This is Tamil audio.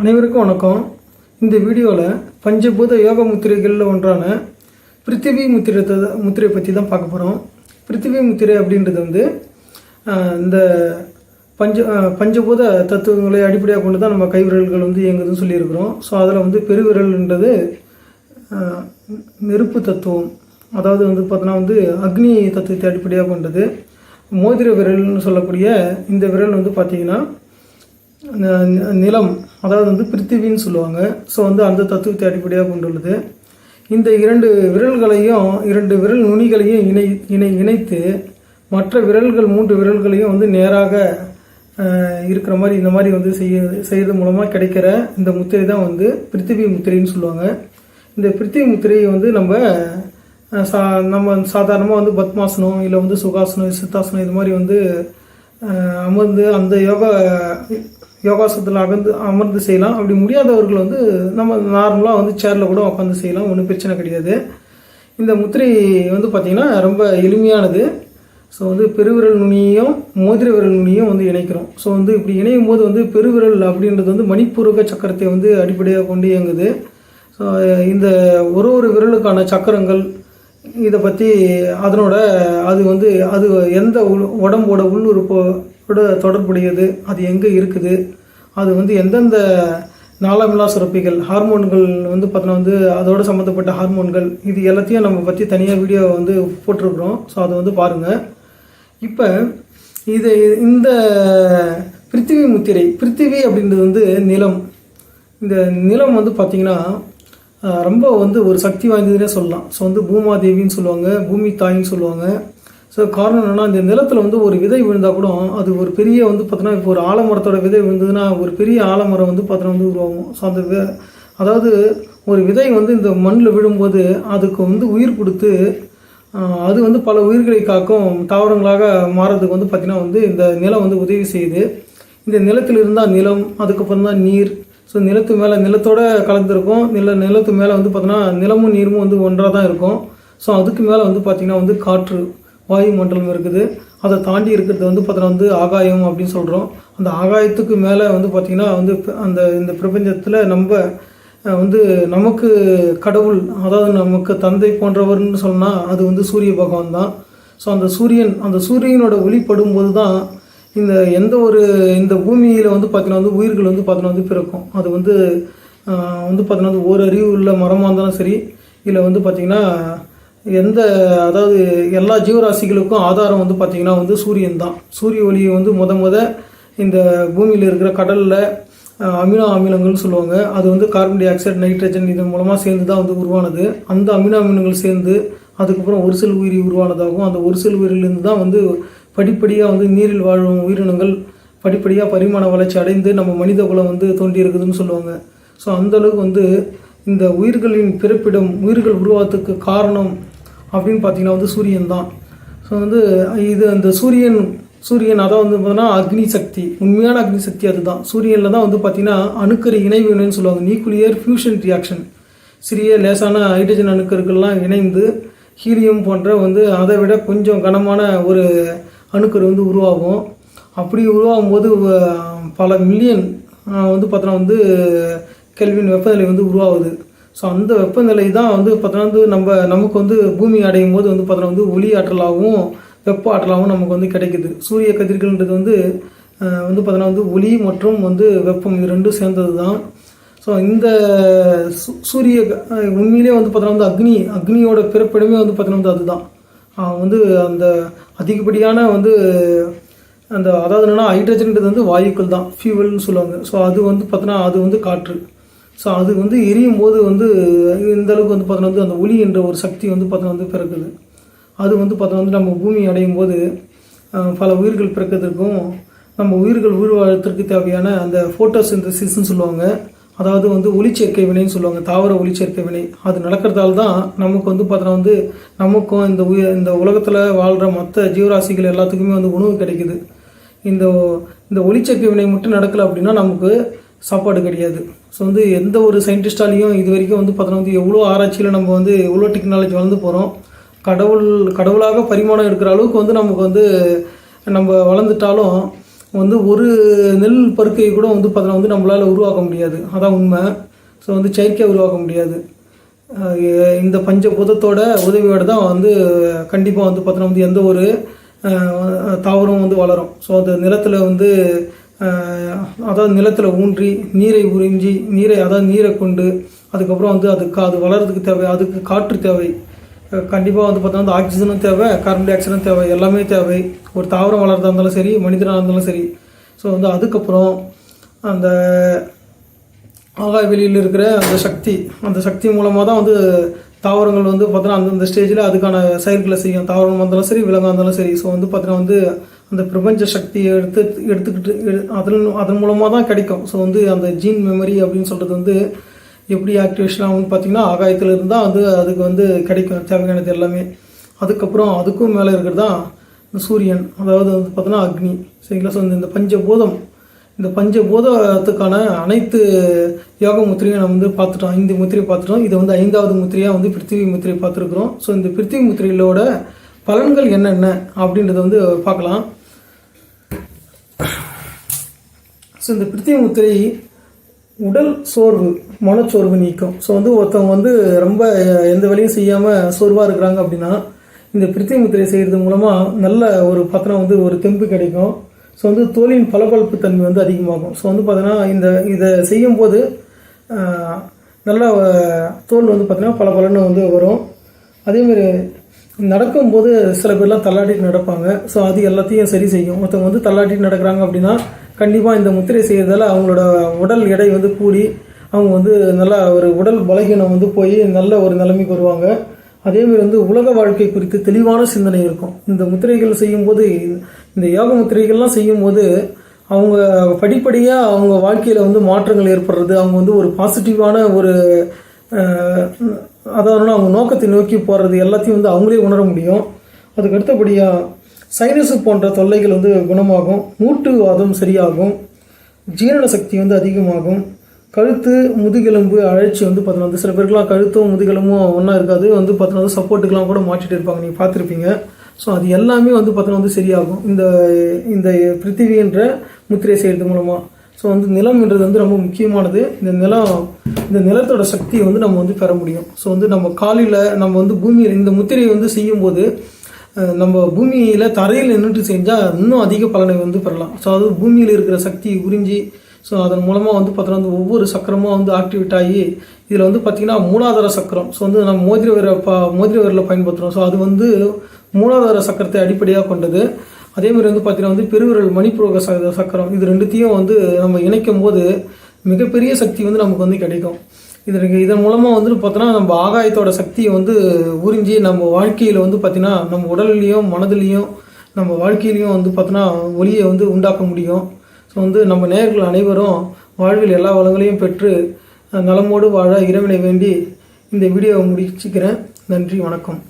அனைவருக்கும் வணக்கம். இந்த வீடியோவில் பஞ்சபூத யோக முத்திரைகளில் ஒன்றான பிருத்திவி முத்திரை முத்திரையை பற்றி தான் பார்க்க போகிறோம் பிருத்திவி முத்திரை அப்படின்றது வந்து இந்த பஞ்ச பஞ்சபூத தத்துவங்களை அடிப்படையாக கொண்டு தான் நம்ம கைவிரல்கள் வந்து இயங்குதுன்னு சொல்லியிருக்கிறோம். ஸோ அதில் வந்து பெருவிரல்ன்றது நெருப்பு தத்துவம். அதாவது வந்து பார்த்தோன்னா வந்து அக்னி தத்துவத்தை அடிப்படையாக கொண்டது. மோதிர விரல்னு சொல்லக்கூடிய இந்த விரல் வந்து பார்த்திங்கன்னா நிலம். அதாவது வந்து பிருத்திவின்னு சொல்லுவாங்க. ஸோ வந்து அந்த தத்துவத்தை அடிப்படையாக கொண்டுள்ளது. இந்த இரண்டு விரல்களையும் இரண்டு விரல் நுனிகளையும் இணை இணை இணைத்து மற்ற விரல்கள் மூன்று விரல்களையும் வந்து நேராக இருக்கிற மாதிரி இந்த மாதிரி வந்து செய்ய செய்கிறது மூலமாக கிடைக்கிற இந்த முத்திரை தான் வந்து பிருத்திவி முத்திரைன்னு சொல்லுவாங்க. இந்த பிருத்திவி முத்திரையை வந்து நம்ம சா நம்ம சாதாரணமாக வந்து பத்மாசனம் இல்லை வந்து சுகாசனம் சித்தாசனம் இது மாதிரி வந்து அமர்ந்து அந்த யோகா யோகாசனத்தில் அகர்ந்து அமர்ந்து செய்யலாம். அப்படி முடியாதவர்கள் வந்து நம்ம நார்மலாக வந்து சேரில் கூட உட்காந்து செய்யலாம். ஒன்றும் பிரச்சனை கிடையாது. இந்த முத்திரை வந்து பார்த்திங்கன்னா ரொம்ப எளிமையானது. ஸோ வந்து பெருவிரல் நுனியையும் மோதிர விரல் நுனியும் வந்து இணைக்கிறோம். ஸோ வந்து இப்படி இணையும் போது வந்து பெருவிரல் அப்படின்றது வந்து மணிப்பூர்வ சக்கரத்தை வந்து அடிப்படையாக கொண்டு இயங்குது. ஸோ இந்த ஒரு ஒரு விரலுக்கான சக்கரங்கள் இதை பற்றி அதனோட அது வந்து அது எந்த உடம்போட உடம்போட உள்ளுறுப்போட தொடர்புடையது அது எங்கே இருக்குது? அது வந்து எந்தெந்த நாளமில்லா சுரப்பிகள் ஹார்மோன்கள் வந்து பார்த்தோன்னா வந்து அதோட சம்மந்தப்பட்ட ஹார்மோன்கள் இது எல்லாத்தையும் நம்ம பற்றி தனியாக வீடியோ வந்து போட்டிருக்கிறோம். ஸோ அதை வந்து பாருங்கள் இப்போ இது இந்த பிருத்திவி முத்திரை பிருத்திவி அப்படின்றது வந்து நிலம். இந்த நிலம் வந்து பார்த்திங்கன்னா ரொம்ப வந்து ஒரு சக்தி வாய்ந்ததுனே சொல்லலாம். ஸோ வந்து பூமாதேவின்னு சொல்லுவாங்க பூமி தாயின்னு சொல்லுவாங்க. ஸோ காரணம் என்னன்னா இந்த நிலத்தில் வந்து ஒரு விதை விழுந்தால் கூட அது ஒரு பெரிய வந்து பார்த்தோன்னா இப்போ ஒரு ஆலமரத்தோட விதை விழுந்ததுன்னா ஒரு பெரிய ஆலமரம் வந்து பார்த்தோன்னா வந்து உருவாகும். ஸோ அந்த வி- அதாவது ஒரு விதை வந்து இந்த மண்ணில் விழும்போது அதுக்கு வந்து உயிர் கொடுத்து அது வந்து பல உயிர்களை காக்கும் தாவரங்களாக மாறதுக்கு வந்து பார்த்திங்கன்னா வந்து இந்த நிலம் வந்து உதவி செய்யுது. இந்த நிலத்தில் இருந்தால் நிலம் அதுக்கப்புறம் தான் நீர். ஸோ நிலத்து மேலே நிலத்தோட கலந்துருக்கும். நில நிலத்து மேலே வந்து பார்த்தோன்னா நிலமும் நீரும் வந்து ஒன்றாக தான் இருக்கும். ஸோ அதுக்கு மேலே வந்து பார்த்திங்கன்னா வந்து காற்று. வாயு மண்டலம் இருக்குது. அதை தாண்டி இருக்கிறது வந்து பார்த்தோன்னா வந்து ஆகாயம் அப்படின்னு சொல்கிறோம் அந்த ஆகாயத்துக்கு மேலே வந்து பார்த்திங்கன்னா வந்து அந்த இந்த பிரபஞ்சத்தில் நம்ம வந்து நமக்கு கடவுள் அதாவது நமக்கு தந்தை போன்றவர்னு சொன்னால் அது வந்து சூரிய பகவான் தான். ஸோ அந்த சூரியன் அந்த சூரியனோட ஒளிப்படும் போது தான் இந்த எந்த ஒரு இந்த பூமியில் வந்து பார்த்தீங்கன்னா வந்து உயிர்கள் வந்து பார்த்தீங்கன்னா வந்து பிறக்கும். அது வந்து வந்து பார்த்தீங்கன்னா வந்து ஒரு உள்ள மரமாக இருந்தாலும் சரி இல்லை வந்து பார்த்திங்கன்னா எந்த அதாவது எல்லா ஜீவராசிகளுக்கும் ஆதாரம் வந்து பார்த்தீங்கன்னா வந்து சூரியன் தான். சூரிய ஒளியை வந்து முத முத இந்த பூமியில் இருக்கிற கடலில் அமினோ அமிலங்கள்னு சொல்லுவாங்க. அது வந்து கார்பன் டை ஆக்சைடு நைட்ரஜன் இதன் மூலமாக சேர்ந்து தான் வந்து உருவானது. அந்த அமினோ அமிலங்கள் சேர்ந்து அதுக்கப்புறம் ஒரு சில உயிரி உருவானதாகவும் அந்த ஒரு சில உயிரிலிருந்து தான் வந்து படிப்படியாக வந்து நீரில் வாழும் உயிரினங்கள் படிப்படியாக பரிமாண வளர்ச்சி அடைந்து நம்ம மனித குலம் வந்து தோண்டி இருக்குதுன்னு சொல்லுவாங்க. ஸோ அந்தளவுக்கு வந்து இந்த உயிர்களின் பிறப்பிடம் உயிர்கள் உருவாத்துக்கு காரணம் அப்படின்னு பார்த்தீங்கன்னா வந்து சூரியன் தான். ஸோ வந்து இது அந்த சூரியன் சூரியன் அதான் வந்து பார்த்தீங்கன்னா அக்னி சக்தி. உண்மையான அக்னி சக்தி அதுதான். சூரியனில் தான் வந்து பார்த்தீங்கன்னா அணுக்கரு இணைவினைன்னு சொல்லுவாங்க. Nuclear fusion reaction. சிறிய லேசான ஹைட்ரஜன் அணுக்கருக்கள்லாம் இணைந்து ஹீலியம் போன்ற வந்து அதை விட கொஞ்சம் கனமான ஒரு அணுக்கரு வந்து உருவாகும். அப்படி உருவாகும் போது பல மில்லியன் வந்து பார்த்தோன்னா வந்து கெல்வின் வெப்பநிலை வந்து உருவாகுது. ஸோ அந்த வெப்பநிலை தான் வந்து பார்த்தோன்னா வந்து நம்ம நமக்கு வந்து பூமி அடையும் போது வந்து பார்த்தோன்னா வந்து ஒளி ஆற்றலாகவும் வெப்ப ஆற்றலாகவும் நமக்கு வந்து கிடைக்குது. சூரிய கதிர்கள்ன்றது வந்து வந்து பார்த்தோன்னா வந்து ஒளி மற்றும் வந்து வெப்பம் இது ரெண்டும் சேர்ந்தது தான் ஸோ இந்த சூரிய உண்மையிலே வந்து பார்த்தோன்னா வந்து அக்னி அக்னியோட பிறப்பிடமே வந்து பார்த்தோன்னா வந்து அதுதான். வந்து அந்த அதிகப்படியான வந்து அந்த அதாவது என்னென்னா ஹைட்ரஜன்ன்றது வந்து வாயுக்கள் தான் ஃபியூவல்னு சொல்லுவாங்க. ஸோ அது வந்து பார்த்தோன்னா அது வந்து காற்று. ஸோ அது வந்து எரியும் போது வந்து இந்த அளவுக்கு வந்து பார்த்தோன்னா வந்து அந்த ஒளி என்ற ஒரு சக்தி வந்து பார்த்தோன்னா வந்து பிறக்குது. அது வந்து பார்த்தோன்னா வந்து நம்ம பூமி அடையும் போது பல உயிர்கள் பிறக்கிறதுக்கும் நம்ம உயிர்கள் உயிர் வாழத்திற்கு தேவையான அந்த ஃபோட்டோசிந்தசிஸ்ன்னு சொல்லுவாங்க. அதாவது வந்து ஒளிச்சேர்க்கை வினைன்னு சொல்லுவாங்க. தாவர ஒளிச்சேர்க்கை வினை. அது நடக்கிறதால தான் நமக்கு வந்து பார்த்தோன்னா வந்து நமக்கும் இந்த உயிர் இந்த உலகத்தில் வாழ்கிற மற்ற ஜீவராசிகள் எல்லாத்துக்குமே வந்து உணவு கிடைக்குது. இந்த இந்த ஒளிச்சேர்க்கை வினை மட்டும் நடக்கலை அப்படின்னா நமக்கு சாப்பாடு கிடையாது. ஸோ வந்து எந்த ஒரு சயின்டிஸ்டாலையும் இது வரைக்கும் வந்து பார்த்தோன்னா வந்து எவ்வளோ ஆராய்ச்சியில் நம்ம வந்து எவ்வளோ டெக்னாலஜி வளர்ந்து போகிறோம் கடவுள் கடவுளாக பரிமாணம் எடுக்கிற அளவுக்கு வந்து நமக்கு வந்து நம்ம வளர்ந்துட்டாலும் வந்து ஒரு நெல் பருக்கையை கூட வந்து பார்த்தோன்னா வந்து நம்மளால் உருவாக்க முடியாது. அதான் உண்மை. ஸோ வந்து செயற்கையாக உருவாக்க முடியாது. இந்த இந்த பஞ்சபூதத்தோட உதவியோடு தான் வந்து கண்டிப்பாக வந்து பார்த்தோன்னா வந்து எந்த ஒரு தாவரமும் தாவரம் வந்து வளரும். ஸோ அந்த நிலத்தில் வந்து அதாவது நிலத்தில் ஊன்றி நீரை உறிஞ்சி நீரை அதாவது நீரை கொண்டு அதுக்கப்புறம் வந்து அதுக்கு அது வளர்றதுக்கு தேவை அதுக்கு காற்று தேவை. கண்டிப்பாக வந்து பார்த்தோன்னா வந்து ஆக்சிஜனும் தேவை கார்பன் டை ஆக்சைடும் தேவை எல்லாமே தேவை. ஒரு தாவரம் வளர்றதா இருந்தாலும் சரி மனிதனாக இருந்தாலும் சரி. ஸோ வந்து அதுக்கப்புறம் அந்த ஆகாய வெளியில் இருக்கிற அந்த சக்தி அந்த சக்தி மூலமாக தான் வந்து தாவரங்கள் வந்து பார்த்தோன்னா அந்தந்த ஸ்டேஜில் அதுக்கான செயல்களை செய்யும். தாவரம் இருந்தாலும் சரி விலங்காக இருந்தாலும் சரி. ஸோ வந்து பார்த்தீங்கன்னா வந்து அந்த பிரபஞ்ச சக்தியை எடுத்து எடுத்துக்கிட்டு எடு- அதன் அதன் மூலமாக தான் கிடைக்கும். ஸோ வந்து அந்த ஜீன் மெமரி அப்படின்னு சொல்கிறது வந்து எப்படி ஆக்டிவேஷன் ஆகும்னு பார்த்தீங்கன்னா ஆகாயத்தில் இருந்தால் வந்து அதுக்கு வந்து கிடைக்கும். தேவையானது எல்லாமே. அதுக்கப்புறம் அதுக்கும் மேலே இருக்கிறது தான் இந்த சூரியன் அதாவது வந்து பார்த்தோன்னா அக்னி. சரிங்களா? ஸோ இந்த பஞ்சபூதம் இந்த பஞ்சபூதத்துக்கான அனைத்து யோக முத்திரையும் நம்ம வந்து பார்த்துட்டோம். ஐந்து முத்திரை பார்த்துட்டோம். இது வந்து ஐந்தாவது முத்திரையாக வந்து பிருத்திவி முத்திரை பார்த்துருக்குறோம். ஸோ இந்த பிருத்திவி முத்திரையிலோட பலன்கள் என்னென்ன அப்படின்றத வந்து பார்க்கலாம். ஸோ இந்த பிருத்திவி முத்திரை உடல் சோர்வு மனச்சோர்வு நீக்கும். ஸோ வந்து ஒருத்தவங்க வந்து ரொம்ப எந்த வேலையும் செய்யாமல் சோர்வாக இருக்கிறாங்க அப்படின்னா இந்த பிரித்தி முத்திரை செய்கிறது மூலமாக நல்ல ஒரு பார்த்தோன்னா வந்து ஒரு தெம்பு கிடைக்கும். ஸோ வந்து தோலின் பளபளப்பு தன்மை வந்து அதிகமாகும். ஸோ வந்து பார்த்தீங்கன்னா இந்த இதை செய்யும்போது நல்ல தோல் வந்து பார்த்தீங்கன்னா பல பலன்னு வந்து வரும். அதேமாதிரி நடக்கும்போது சில பேர்லாம் தள்ளாட்டிட்டு நடப்பாங்க. ஸோ அது எல்லாத்தையும் சரி செய்யும். ஒருத்தவங்க வந்து தள்ளாட்டிட்டு நடக்கிறாங்க அப்படின்னா கண்டிப்பாக இந்த முத்திரை செய்கிறதால அவங்களோட உடல் எடை வந்து கூடி அவங்க வந்து நல்லா ஒரு உடல் பலகீனம் வந்து போய் நல்ல ஒரு நிலைமைக்கு வருவாங்க. அதேமாதிரி வந்து உலக வாழ்க்கை குறித்து தெளிவான சிந்தனை இருக்கும். இந்த முத்திரைகள் செய்யும்போது இந்த யோக முத்திரைகள்லாம் செய்யும்போது அவங்க படிப்படியாக அவங்க வாழ்க்கையில் வந்து மாற்றங்கள் ஏற்படுறது அவங்க வந்து ஒரு பாசிட்டிவான ஒரு அதாவது அவங்க நோக்கத்தை நோக்கி போகிறது எல்லாத்தையும் வந்து அவங்களே உணர முடியும். அதுக்கு அடுத்தபடியாக சைனஸு போன்ற தொல்லைகள் வந்து குணமாகும். மூட்டு வாதம் சரியாகும். ஜீரண சக்தி வந்து அதிகமாகும். கழுத்து முதுகெலும்பு அழற்சி வந்து பார்த்தீங்கன்னா வந்து சில பேருக்குலாம் கழுத்தும் முதுகெலும்பும் ஒன்றா இருக்காது. வந்து பார்த்தீங்கன்னா வந்து சப்போர்ட்டுக்கெலாம் கூட மாற்றிட்டு இருப்பாங்க. நீங்கள் பார்த்துருப்பீங்க. ஸோ அது எல்லாமே வந்து பார்த்தீங்கன்னா வந்து சரியாகும். இந்த இந்த பிருத்திவின்ற முத்திரை செய்கிறது மூலமாக ஸோ வந்து நிலம்ன்றது வந்து ரொம்ப முக்கியமானது. இந்த நிலம் இந்த நிலத்தோட சக்தியை வந்து நம்ம வந்து பெற முடியும். ஸோ வந்து நம்ம காலையில் நம்ம வந்து பூமியில் இந்த முத்திரையை வந்து செய்யும்போது நம்ம பூமியில் தரையில் நின்றுட்டு செஞ்சால் இன்னும் அதிக பலனை வந்து பெறலாம். ஸோ அது பூமியில் இருக்கிற சக்தி உறிஞ்சி ஸோ அதன் மூலமாக வந்து பார்த்தோன்னா வந்து ஒவ்வொரு சக்கரமும் வந்து ஆக்டிவேட் ஆகி இதில் வந்து பார்த்திங்கன்னா மூலாதார சக்கரம். ஸோ வந்து நம்ம மோதிர விர பா மோதிர விரலில் பயன்படுத்துகிறோம் ஸோ அது வந்து மூலாதார சக்கரத்தை அடிப்படையாக கொண்டது. அதே மாதிரி வந்து பார்த்திங்கன்னா வந்து பெருவிரல் மணிப்புரோக ச- சக்கரம். இது ரெண்டுத்தையும் வந்து நம்ம இணைக்கும் போது மிகப்பெரிய சக்தி வந்து நமக்கு வந்து கிடைக்கும். இதற்கு இதன் மூலமாக வந்து பார்த்தோன்னா நம்ம ஆகாயத்தோட சக்தியை வந்து உறிஞ்சி நம்ம வாழ்க்கையில் வந்து பார்த்திங்கன்னா நம்ம உடல்லையும் மனதிலையும் நம்ம வாழ்க்கையிலையும் வந்து பார்த்தோன்னா ஒளியை வந்து உண்டாக்க முடியும். ஸோ வந்து நம்ம நேர்கள் அனைவரும் வாழ்வில் எல்லா வளங்களையும் பெற்று நலமோடு வாழ இறைவனை வேண்டி இந்த வீடியோவை முடிச்சுக்கிறேன். நன்றி வணக்கம்.